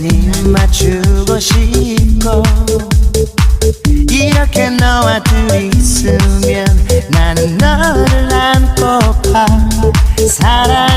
난입 맞추고 싶고 이렇게 너와 둘이 있으면 나는 너를 안고파 사랑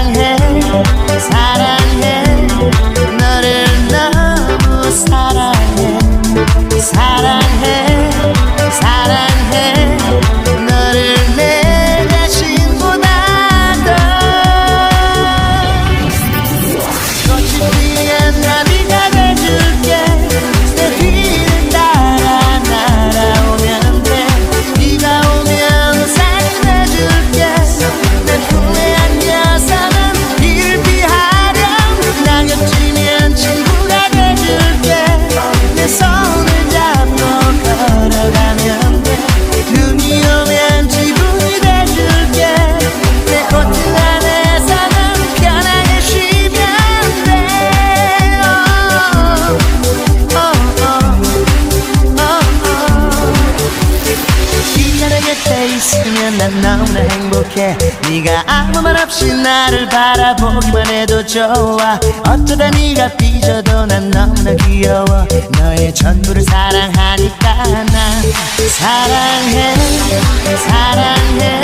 있으면 난 너무나 행복해. 네가 아무 말 없이 나를 바라보기만 해도 좋아. 어쩌다 네가 삐져도 난 너무나 귀여워. 너의 전부를 사랑하니까 난 사랑해 사랑해